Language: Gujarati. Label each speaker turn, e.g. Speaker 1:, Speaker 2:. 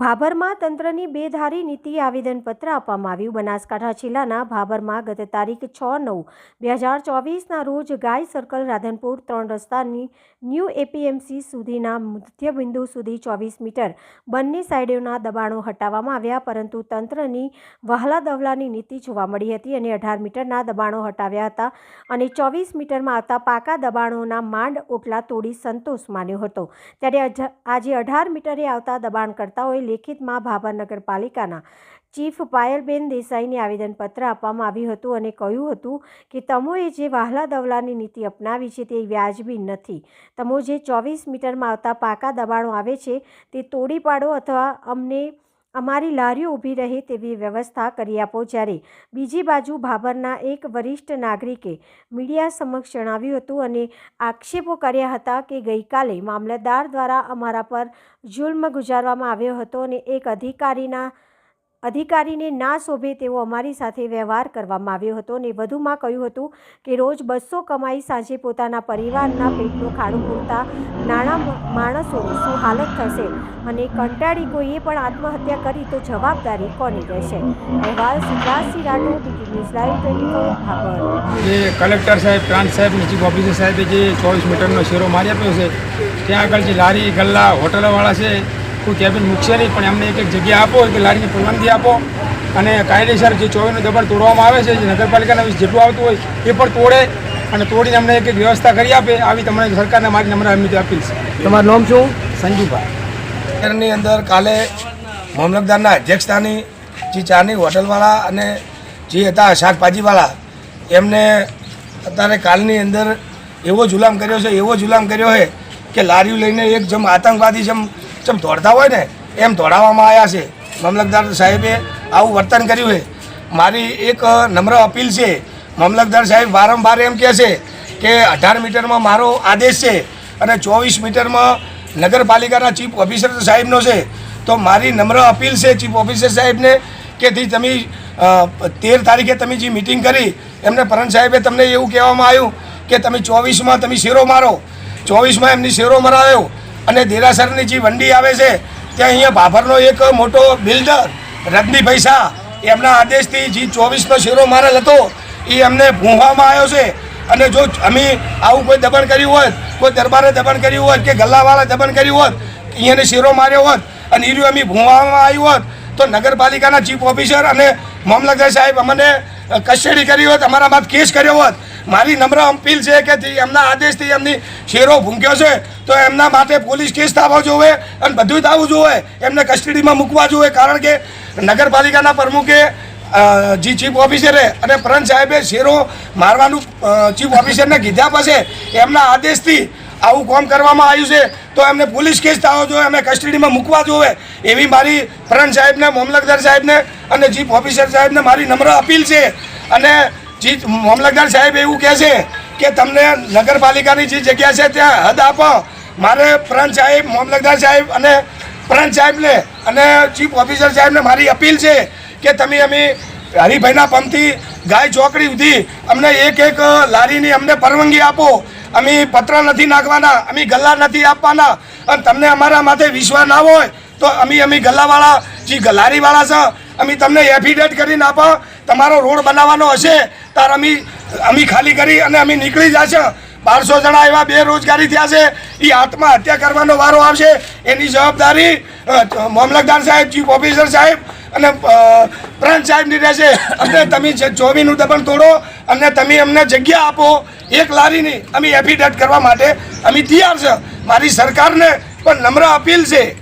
Speaker 1: ભાભરમાં તંત્રની બેધારી નીતિ આવેદનપત્ર આપવામાં આવ્યું. બનાસકાંઠા જિલ્લાના ભાભરમાં ગત તારીખ છ નવ બે હજાર ચોવીસના રોજ ગાય સર્કલ રાધનપુર ત્રણ રસ્તાની ન્યૂ એપીએમસી સુધીના મધ્યબિંદુ સુધી ચોવીસ મીટર બંને સાઈડોના દબાણો હટાવવામાં આવ્યા, પરંતુ તંત્રની વહલા દવલાની નીતિ જોવા મળી હતી અને અઢાર મીટરના દબાણો હટાવ્યા હતા અને ચોવીસ મીટરમાં આવતા પાકા દબાણોના માંડ ઓટલા તોડી સંતોષ માન્યો હતો. ત્યારે આજે અઢાર મીટરે આવતા દબાણકર્તાઓએ લેખિતમાં ભાભા નગરપાલિકાના ચીફ પાયલબેન દેસાઈને આવેદનપત્ર આપવામાં આવ્યું હતું અને કહ્યું હતું કે તમોએ જે વાહલા દવલાની નીતિ અપનાવી છે તે વ્યાજબી નથી. તમો જે ચોવીસ મીટરમાં આવતા પાકા દબાણો આવે છે તે તોડી પાડો અથવા અમને અમારી લારીઓ ઊભી રહે તેવી વ્યવસ્થા કરી આપો જ્યારે બીજી બાજુ ભાભરના એક વરિષ્ઠ નાગરિકે મીડિયા સમક્ષ જણાવ્યું હતું અને આક્ષેપો કર્યા હતા કે ગઈકાલે મામલતદાર દ્વારા અમારા પર જુલ્મ ગુજારવામાં આવ્યો હતો અને એક અધિકારીના અધિકારીને ના શોભે તેવો અમારી સાથે વ્યવહાર કરવામાં આવ્યો હતો અને વધુમાં કહ્યું હતું કે રોજ બસો કમાઈ સાંજે પોતાના પરિવારના પેટનું ખાડું પૂરતા નાણાં માણસોની શું હાલત થશે અને કંટાળી કોઈએ પણ આત્મહત્યા કરી તો જવાબદારી કોની રહેશે? અહેવાલ Siddharthsinh Rathod, DT news live twenty
Speaker 2: જે કલેક્ટર સાહેબ, પ્રાંત સાહેબ ચીફ ઓફિસર સાહેબે જે ચોવીસ મીટરનો શેરો મારી આપ્યો છે, ત્યાં આગળ જે લારી ગલ્લા હોટલવાળા છે કોઈ કેબિન મૂકશે નહીં પણ એમને એક એક જગ્યા આપો કે લારીની પરવાનગી આપો. અને કાયદેસર જે ચોવીનું દબાણ તોડવામાં આવે છે જે નગરપાલિકાના વિશે જેટલું આવતું હોય એ પણ તોડે અને તોડીને અમને એક એક વ્યવસ્થા કરી આપે આવી તમને સરકારને મારી નમ્ર અમિત અપીલ છે
Speaker 3: તમારું નામ શું?
Speaker 2: સંજુભાઈ
Speaker 3: શહેરની અંદર કાલે મામલતદારના અધ્યક્ષતાની જે ચાની હોટલવાળા અને જે હતા શાકભાજીવાળા એમને અત્યારે કાલની અંદર એવો જુલામ કર્યો છે એવો જુલામ કર્યો છે કે લારીઓ લઈને એક જેમ આતંકવાદી જેમ જેમ દોડતા હોય ને, એમ દોડાવવામાં આવ્યા છે. મામલતદાર સાહેબે આવું વર્તન કર્યું છે. મારી એક નમ્ર અપીલ છે. મામલતદાર સાહેબ વારંવાર એમ કહે છે કે અઢાર મીટરમાં મારો આદેશ છે અને ચોવીસ મીટરમાં નગરપાલિકાના ચીફ ઓફિસર સાહેબનો છે. તો મારી નમ્ર અપીલ છે ચીફ ઓફિસર સાહેબને કે તમે તેર તારીખે તમે જે મિટિંગ કરી, એમને પરણ સાહેબે તમને એવું કહેવામાં આવ્યું કે તમે ચોવીસમાં તમે શેરો મારો. ચોવીસમાં એમની શેરો મરાવ્યો અને દેરાસરની જે વંડી આવે છે, ત્યાં અહીંયા ભાભરનો એક મોટો બિલ્ડર રજનીભાઈ શાહ એમના આદેશથી જે ચોવીસનો શેરો મારેલ હતો, એ અમને ભૂંવામાં આવ્યો છે. અને જો અમે આવું કોઈ દબાણ કર્યું હોત, કોઈ દરબારે દબાણ કર્યું હોત કે ગલ્લાવાળા દબાણ કર્યું હોત, અહીંયાને શેરો માર્યો હોત અને એ અમે ભૂંવામાં આવ્યું હોત, તો નગરપાલિકાના ચીફ ઓફિસર અને મામલતદાર સાહેબ અમને કસ્ટડી કરી હોત, અમારા બાદ કેસ કર્યો હોત મારી નમ્ર અપીલ છે કે એમના આદેશથી એમની શેરો ભૂંક્યો છે, તો એમના માટે પોલીસ કેસ થવો જોવે અને બધું થવું જોવે, એમને કસ્ટડીમાં મૂકવા જોવે, કારણ કે નગરપાલિકાના પ્રમુખે જી ચીફ ઓફિસરે અને પ્રંત સાહેબે શેરો મારવાનું ચીફ ઓફિસરને કીધા પછી એમના આદેશથી આવું કોમ કરવામાં આવ્યું છે, તો એમને પોલીસ કેસ થવો જોઈએ એમને કસ્ટડીમાં મૂકવા જોઈએ એવી મારી પ્રંત સાહેબને મામલતદાર સાહેબને અને ચીફ ઓફિસર સાહેબને મારી નમ્ર અપીલ છે. અને ચીફ મામલતદાર સાહેબ એવું કહે છે કે તમને નગરપાલિકાની જે જગ્યા છે ત્યાં હદ આપો. મારે પ્રંત સાહેબ મામલતદાર સાહેબ અને પ્રંત સાહેબને અને ચીફ ઓફિસર સાહેબને મારી અપીલ છે કે તમે અમે હરિભાઈના પંપથી ગાય ચોકડી સુધી અમને એક એક લારીની અમને પરવાનગી આપો. અમે પત્ર નથી નાખવાના, અમે ગલ્લા નથી આપવાના. અને તમને અમારા માથે વિશ્વાસ ના હોય તો અમે અમે ગલ્લાવાળા, જે લારીવાળા છે, અમે તમને એફિડેટ કરીને આપો. તમારો રોડ બનાવવાનો હશે, તાર અમે અમે ખાલી કરી અને અમે નીકળી જશે. બારસો જણા એવા બેરોજગારી થયા છે એ આત્મહત્યા કરવાનો વારો આવશે. એની જવાબદારી મામલતદાર સાહેબ, ચીફ ઓફિસર સાહેબ અને પ્રાંત સાહેબની રહેશે. અને તમે ચોવીનું દબણ તોડો અને તમે અમને જગ્યા આપો, એક લારીની અમે એફિડેટ કરવા માટે અમે તૈયાર છે. મારી સરકારને પણ નમ્ર અપીલ છે.